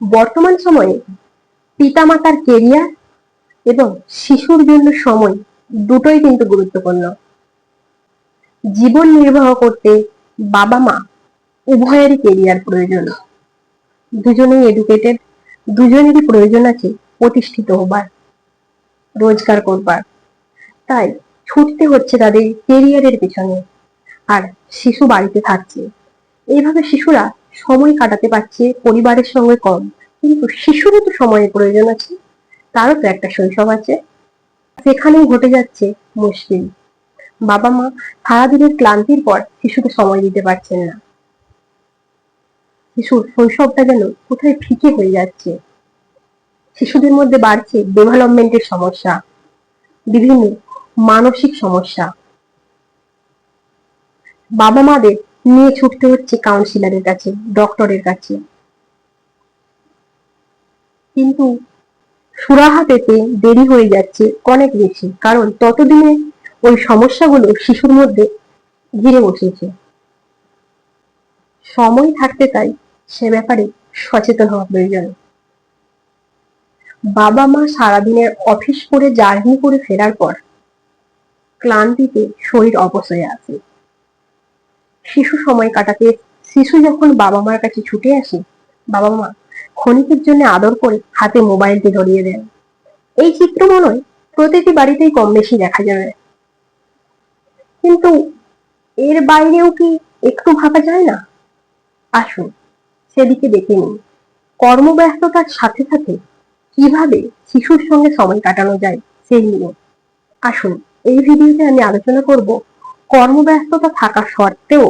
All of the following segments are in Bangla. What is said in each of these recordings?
বর্তমান সময়ে পিতামাতার কেরিয়ার এবং শিশুর জন্য সময় দুটোই কিন্তু গুরুত্বপূর্ণ। জীবন নির্বাহ করতে বাবা মা উভয়েরই কেরিয়ার প্রয়োজন। দুজনেই এডুকেটেড দুজনেরই প্রয়োজন আছে প্রতিষ্ঠিত হবার, রোজগার করবার। তাই ছুটতে হচ্ছে তাদের কেরিয়ারের পেছনে। আর শিশু বাড়িতে থাকছে। এইভাবে শিশুরা সময় কাটাতে পারছে, পরিবারের সঙ্গে কম। কিন্তু শিশুরও তো সময়ের প্রয়োজন আছে। তারও তো একটা শৈশব আছে। সেখানেই ঘটে যাচ্ছে মুশকিল। বাবা মা সারাদিনের ক্লান্তির পর শিশুকে সময় দিতে পারছেন না। শিশুর শৈশবটা যেন কোথায় ফিকে হয়ে যাচ্ছে। শিশুদের মধ্যে বাড়ছে ডেভেলপমেন্টের সমস্যা, বিভিন্ন মানসিক সমস্যা। বাবা মাদের নিয়ে ছুটতে হচ্ছে কাউন্সিলরের কাছে ডক্টরের কাছে। কিন্তু সুরাহা পেতে দেরি হয়ে যাচ্ছে অনেক বেশি, কারণ ততদিনে ওই সমস্যাগুলো শিশুর মধ্যে ঘিরে বসেছে। সময় থাকতে তাই সে ব্যাপারে সচেতন হওয়া প্রয়োজন। বাবা মা সারাদিনের অফিস করে জার্নি করে ফেরার পর ক্লান্তিতে শরীর অবশ্যই আসে শিশু সময় কাটাতে শিশু যখন বাবা মার কাছে ছুটে আসে বাবা মা ক্ষণিকের জন্য আদর করে হাতে মোবাইলটি ধরিয়ে দেন। এই চিত্র মনে প্রতিটি বাড়িতেই কম বেশি দেখা যাবে কিন্তু এর বাইরেও কি একটু ভাবা যায় না? আসুন সেদিকে দেখে নিন কর্মব্যস্ততার সাথে সাথে কীভাবে শিশুর সঙ্গে সময় কাটানো যায় সেই নিয়ে। আসুন এই ভিডিওতে আমি আলোচনা করব কর্মব্যস্ততা থাকা সত্ত্বেও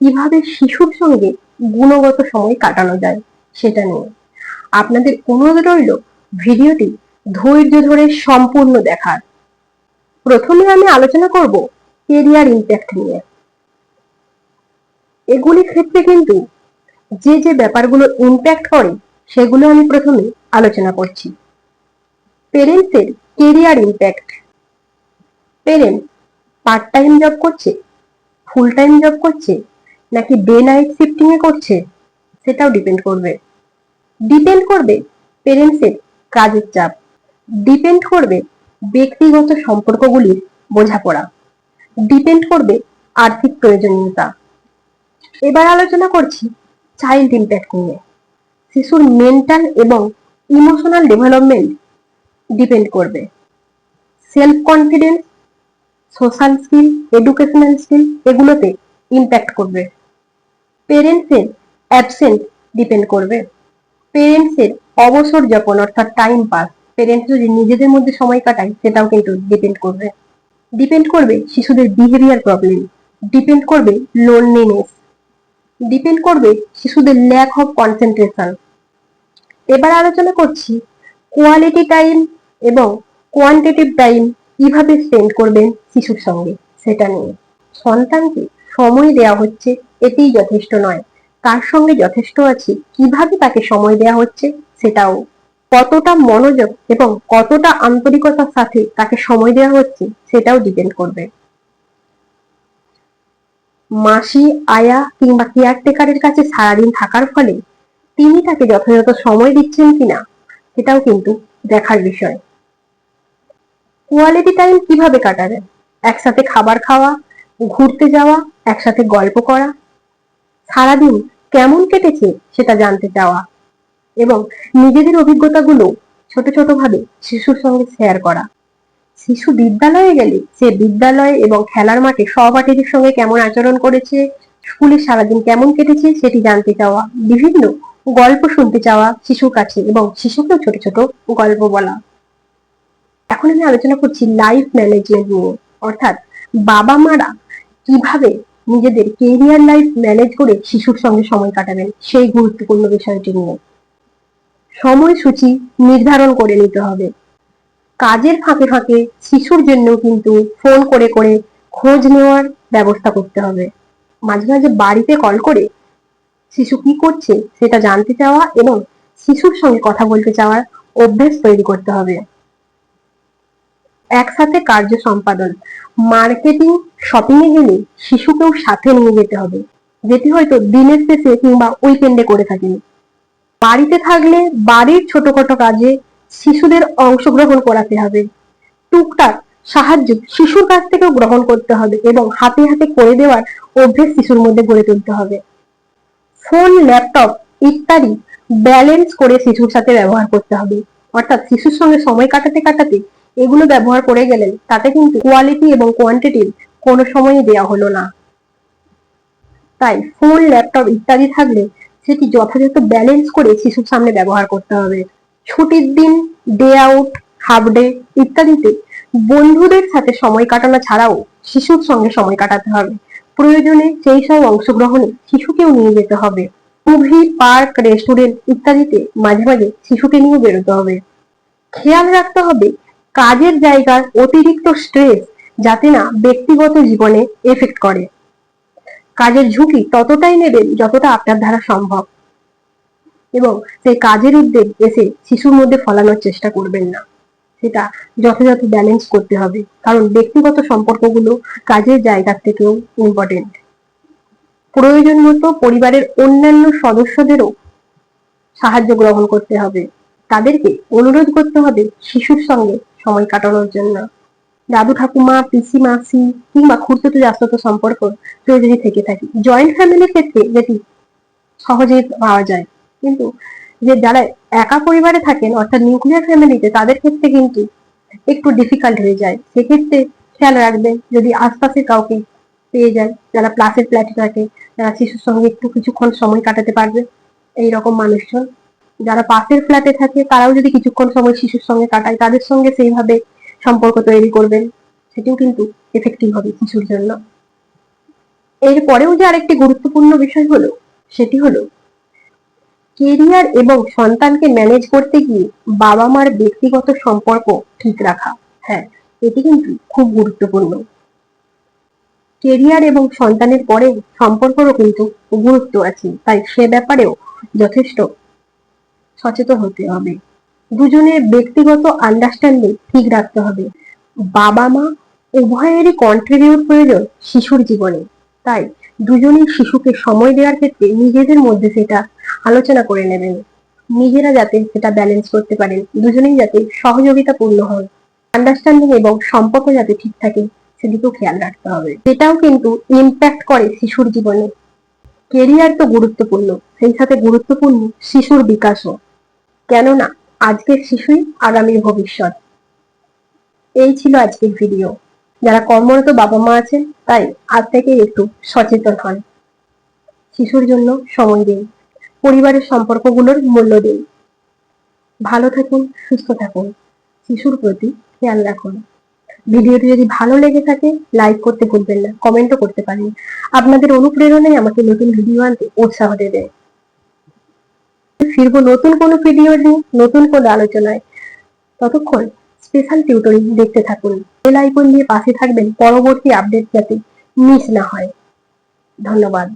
কীভাবে শিশুর সঙ্গে গুণগত সময় কাটানো যায় সেটা নিয়ে আপনাদের অনুরোধ রইল ভিডিওটি ধৈর্য ধরে সম্পূর্ণ দেখার। প্রথমে আমি আলোচনা করব কেরিয়ার ইম্প্যাক্ট নিয়ে। এগুলির ক্ষেত্রে কিন্তু যে যে ব্যাপারগুলো ইম্প্যাক্ট করে সেগুলো আমি প্রথমে আলোচনা করছি। পেরেন্টসের career impact. Parent part time job করছে? ফুল টাইম জব করছে? নাকি ডে নাইট শিফটিং এ করছে? সেটাও ডিপেন্ড করবে। ডিপেন্ড করবে পেরেন্টসের কাজের চাপ। ডিপেন্ড করবে ব্যক্তিগত সম্পর্কগুলির বোঝাপড়া। ডিপেন্ড করবে আর্থিক প্রয়োজনীয়তা। এবার আলোচনা করছি চাইল্ড ইম্প্যাক্ট নিয়ে। শিশুর মেন্টাল এবং ইমোশনাল ডেভেলপমেন্ট ডিপেন্ড করবে। Self confidence social skill educational skill এগুলোতে ইম্প্যাক্ট করবে। পেরেন্টসের অ্যাবসেন্ট ডিপেন্ড করবে। পেরেন্টসের অবসর যাপন অর্থাৎ টাইম পাস পেরেন্টস যদি নিজেদের মধ্যে সময় কাটায়, সেটাও কিন্তু ডিপেন্ড করবে। ডিপেন্ড করবে শিশুদের বিহেভিয়ার প্রবলেম ডিপেন্ড করবে লোনলিনেস ডিপেন্ড করবে শিশুদের ল্যাক অফ কনসেন্ট্রেশন এবার আলোচনা করছি কোয়ালিটি টাইম এবং কোয়ান্টিটিভ টাইম কীভাবে স্পেন্ড করবেন শিশুর সঙ্গে? সেটা নিয়ে। সন্তানকে সময় দেওয়া হচ্ছে এতেই যথেষ্ট নয়। তার সঙ্গে যথেষ্ট আছে, কীভাবে তাকে সময় দেওয়া হচ্ছে, সেটাও। কতটা মনোযোগ এবং কতটা আন্তরিকতার সাথে তাকে সময় দেওয়া হচ্ছে, সেটাও ডিপেন্ড করবে। মাসি, আয়া কিংবা কেয়ারটেকারের কাছে সারাদিন থাকার ফলে তিনি তাকে যথাযথ সময় দিচ্ছেন কিনা, সেটাও কিন্তু দেখার বিষয়। কোয়ালিটি টাইম কীভাবে কাটাবেন একসাথে খাবার খাওয়া, ঘুরতে যাওয়া, একসাথে গল্প করা। সারাদিন কেমন কেটেছে সেটা জানতে চাওয়া। এবং নিজেদের অভিজ্ঞতাগুলো ছোট ছোট ভাবে শিশুর সঙ্গে শেয়ার করা। শিশু বিদ্যালয়ে গেলে সে বিদ্যালয়ে এবং খেলার মাঠে সহপাঠীদের সঙ্গে কেমন আচরণ করেছে, স্কুলে সারাদিন কেমন কেটেছে সেটি জানতে চাওয়া, বিভিন্ন গল্প শুনতে চাওয়া শিশুর কাছে এবং শিশুকেও ছোট ছোট গল্প বলা। এখন আমি আলোচনা করছি লাইফ ম্যানেজমেন্ট নিয়ে। অর্থাৎ বাবা মারা কীভাবে নিজেদের কেরিয়ার লাইফ ম্যানেজ করে শিশুর সঙ্গে সময় কাটাবেন, সেই গুরুত্বপূর্ণ বিষয়টি নিয়ে। সময়সূচি নির্ধারণ করে নিতে হবে। কাজের ফাঁকে ফাঁকে শিশুর জন্য কিন্তু ফোন করে করে খোঁজ নেওয়ার ব্যবস্থা করতে হবে। মাঝে মাঝে বাড়িতে কল করে শিশু কি করছে সেটা জানতে চাওয়া এবং শিশুর সঙ্গে কথা বলতে চাওয়ার অভ্যেস তৈরি করতে হবে। একসাথে কার্য সম্পাদন, মার্কেটিং শপিং এ গেলে শিশুকেও সাথে নিয়ে যেতে হবে। যেটি হয়তো দিনের শেষে কিংবা উইকেন্ডে করে থাকেন। বাড়িতে থাকলে বাড়ির ছোটখাটো কাজে শিশুদের অংশগ্রহণ করাতে হবে। টুকটাক সাহায্য শিশুর কাছ থেকেও গ্রহণ করতে হবে এবং হাতে হাতে করে দেওয়ার অভ্যেস শিশুর মধ্যে গড়ে তুলতে হবে। ফোন, ল্যাপটপ ইত্যাদি ব্যালেন্স করে শিশুর সাথে ব্যবহার করতে হবে। অর্থাৎ শিশুর সঙ্গে সময় কাটাতে কাটাতে এগুলো ব্যবহার করে গেলেন, তাতে কিন্তু কোয়ালিটি এবং কোয়ান্টিটির কোনো সময়ই দেওয়া হলো না। তাই ফোন ল্যাপটপ ইত্যাদি থাকলে সেটি যথাযথ ব্যালেন্স করে শিশুর সামনে ব্যবহার করতে হবে। ছুটির দিন ডে আউট হাফ ডে ইত্যাদিতে বন্ধুদের সাথে সময় কাটানো ছাড়াও শিশুর সঙ্গে সময় কাটাতে হবে। প্রয়োজনে সেই সব অংশগ্রহণে শিশুকেও নিয়ে যেতে হবে। মুভি পার্ক রেস্টুরেন্ট ইত্যাদিতে মাঝে মাঝে শিশুকে নিয়ে বেরোতে হবে। খেয়াল রাখতে হবে কাজের জায়গার অতিরিক্ত স্ট্রেস যাতে না ব্যক্তিগত জীবনে এফেক্ট করে। কাজের ঝুঁকি ততটাই নেবেন যতটা আপনার দ্বারা সম্ভব। এবং সেই কাজের উদ্যোগ এসে শিশুর মধ্যে ফলানোর চেষ্টা করবেন না। সেটা যথাযথ ব্যালেন্স করতে হবে। কারণ ব্যক্তিগত সম্পর্কগুলো কাজের জায়গার থেকেও ইম্পর্টেন্ট প্রয়োজন মতো পরিবারের অন্যান্য সদস্যদেরও সাহায্য গ্রহণ করতে হবে। তাদেরকে অনুরোধ করতে হবে শিশুর সঙ্গে সময় কাটানোর জন্য। দাদু ঠাকুমা, পিসি মাসি কিংবা খুঁড়তুতো জাস্ততো সম্পর্ক যদি থেকে থাকে। জয়েন্ট ফ্যামিলির ক্ষেত্রে যেটি সহজেই পাওয়া যায়। কিন্তু যে যারা একা পরিবারে থাকেন, অর্থাৎ নিউক্লিয়ার ফ্যামিলিতে তাদের ক্ষেত্রে কিন্তু একটু ডিফিকাল্ট হয়ে যায়। সেক্ষেত্রে খেয়াল রাখবেন, যদি আশপাশে কাউকে পেয়ে যায় যারা প্লাসের ফ্ল্যাটে থাকে, যারা শিশুর সঙ্গে একটু কিছুক্ষণ সময় কাটাতে পারবে এই রকম মানুষজন যারা পাশের ফ্ল্যাটে থাকে, তারাও যদি কিছুক্ষণ সময় শিশুর সঙ্গে কাটায়, তাদের সঙ্গে সেইভাবে সম্পর্ক তৈরি করবেন। সেটিও কিন্তু এফেক্টিভ হবে শিশুর জন্য। এরপরেও যে আরেকটি গুরুত্বপূর্ণ বিষয় হলো, সেটি হলো কেরিয়ার এবং সন্তানকে ম্যানেজ করতে গিয়ে বাবা মার ব্যক্তিগত সম্পর্ক ঠিক রাখা। হ্যাঁ এটি কিন্তু খুব গুরুত্বপূর্ণ। কেরিয়ার এবং সন্তানের পরে সম্পর্কেরও কিন্তু গুরুত্ব আছে। তাই সে ব্যাপারেও যথেষ্ট সচেতন হতে হবে। দুজনের ব্যক্তিগত আন্ডারস্ট্যান্ডিং ঠিক রাখতে হবে। বাবা মা উভয়েরই কন্ট্রিবিউট প্রয়োজন শিশুর জীবনে। তাই দুজনেই শিশুকে সময় দেওয়ার ক্ষেত্রে নিজেদের মধ্যে সেটা আলোচনা করে নেবেন। নিজেরা যাতে সেটা ব্যালেন্স করতে পারেন। দুজনেই যাতে সহযোগিতাপূর্ণ হন। আন্ডারস্ট্যান্ডিং এবং সম্পর্ক যাতে ঠিক থাকে, সেদিকেও খেয়াল রাখতে হবে। সেটাও কিন্তু ইম্প্যাক্ট করে শিশুর জীবনে। কেরিয়ার তো গুরুত্বপূর্ণ। সেই সাথে গুরুত্বপূর্ণ শিশুর বিকাশও। কেননা আজকের শিশুই আগামীর ভবিষ্যৎ। এই ছিল আজকের ভিডিও যারা কর্মরত বাবা মা আছেন, তাই আজ থেকে একটু সচেতন হন। শিশুর জন্য সময় দিন। পরিবারের সম্পর্কগুলোর মূল্য দিন। ভালো থাকুন, সুস্থ থাকুন। শিশুর প্রতি খেয়াল রাখুন। ভিডিওটি যদি ভালো লেগে থাকে লাইক করতে ভুলবেন না কমেন্টও করতে পারেন। আপনাদের অনুপ্রেরণাই আমাকে নতুন ভিডিও আনতে উৎসাহ দেবে। ফিরবো নতুন কোনো ভিডিও নিয়ে, নতুন কোনো আলোচনায়। ততক্ষণ স্পেশাল টিউটোরিয়াল দেখতে থাকুন। বেল আইকন দিয়ে পাশে থাকবেন, পরবর্তী আপডেট যাতে মিস না হয়। ধন্যবাদ।